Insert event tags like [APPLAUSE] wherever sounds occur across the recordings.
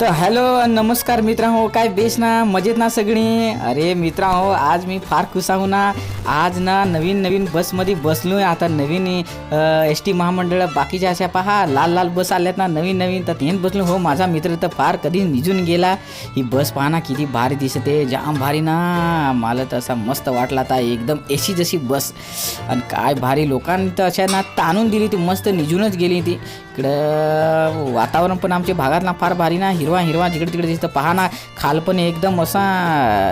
तर हॅलो नमस्कार मित्रांनो काय बेस ना मजेत ना सगळी? अरे मित्रांनो आज मी फार खुश आहो ना. आज ना नवीन नवीन बसमध्ये बसलो आहे आता नवीन एस टी महामंडळ बाकीच्या अशा पहा लाल लाल बस आल्यात ना नवीन नवीन. तर तेन बसलो हो माझा मित्र तर फार कधी निजून गेला. ही बस पहा ना किती भारी दिसते जाम भारी ना. मला तर असा मस्त वाटला आता एकदम एसी जशी बस. आणि काय भारी लोकांनी तर अशा ना ताणून दिली ती मस्त निजूनच गेली ती. इकडं वातावरण पण आमच्या भागातला फार भारी ना हिरवा हिरवा जिकडे तिकडे दिसतं. पहा ना खाल पण एकदम असा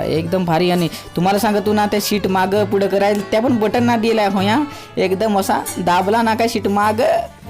एकदम भारी आणि तुम्हाला सांगतो ना त्या सीट मागं पुढं करायला त्या पण बटन ना दिलाय हो या. एकदम असा दाबला ना काय सीट माग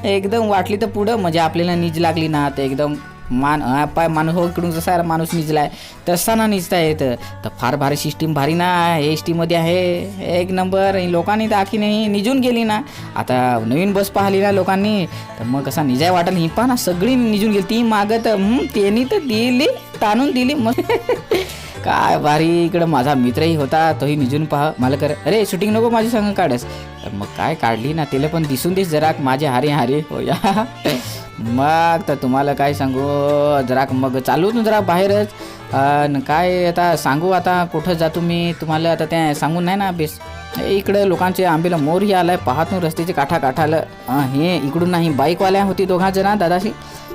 एकदम वाटली तर पुढं. म्हणजे आपल्याला नीज लागली ना ते एकदम मान पाय माणूस हो इकडून जसा माणूस निजलाय तसा ना निजता येतं. तर फार भारी सिस्टीम भारी ना एस टीमध्ये आहे. एक नंबर लोकांनी तर आखी नाही निजून गेली ना. आता नवीन बस पाहिली ना लोकांनी तर मग कसा निजाय वाटेल. ही पहा ना सगळी निजून गेली. ती मागत हं, त्यांनी तर दिली ताणून दिली मग. [LAUGHS] काय भारी इकडं माझा मित्रही होता तोही निजून पहा. मला कर अरे शूटिंग नको माझी संग काढस. तर मग काय काढली ना तिला पण दिसून दिस जरा माझे हारे हारे हो या. [LAUGHS] मग तर तुम्हाला काय सांगू जरा मग चालू ना जरा बाहेरच. आणि काय आता सांगू आता कुठं जातो मी तुम्हाला आता त्या सांगून नाही ना बेस इकडं लोकांचे आंबेला मोरही आलाय पाहत रस्त्याचे काठा काठाला हे इकडून नाही बाईकवाल्या होती दोघा जणा दादाशी.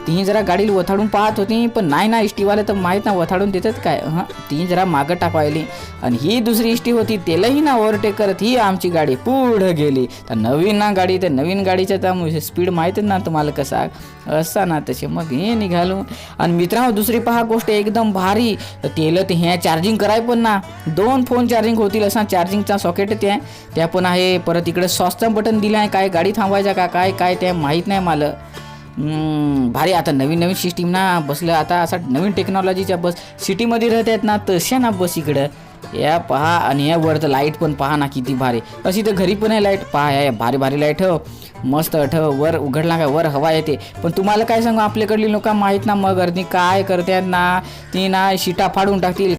ती जरा गाडीला वथाडून पाहत होती पण नाही ना इष्टीवाले तर माहीत ना वथाडून देतात काय? हां? ती जरा मागं टाकवायली. आणि ही दुसरी इष्टी होती त्यालाही ना ओव्हरटेक करत ही आमची गाडी पुढं गेली. तर नवीन ना गाडी तर नवीन गाडीच्या तर स्पीड माहीतच ना तुम्हाला कसा? असा ना तसे मग हे निघालो. आणि मित्रांनो दुसरी पहा गोष्ट एकदम भारी. तेल तेलं ते ह्या चार्जिंग कराय पण ना. दोन फोन चार्जिंग होतील असा चार्जिंगचा सॉकेट ते त्या. पण आहे परत इकडे स्वस्त बटन दिलं आहे काय गाडी थांबवायचा का काय काय ते माहीत नाही मला. भारी. आता नवीन नवीन सिस्टीम ना बसलं आता असा नवीन टेक्नॉलॉजीच्या बस सिटीमध्ये राहत आहेत ना तशा ना बस इकडं. या पहा आणि या वर तर लाइट पण पहा ना किती भारी. अशी तर घरी पण आहे लाइट पहा या भारी भारी लाइट हो. मस्त ठेव वर उघडला का वर हवा येते. पण तुम्हाला काय सांगू आपल्याकडली लोक माहीत ना मग अर्धी काय करतात ना ती ना शिटा फाडून टाकतील.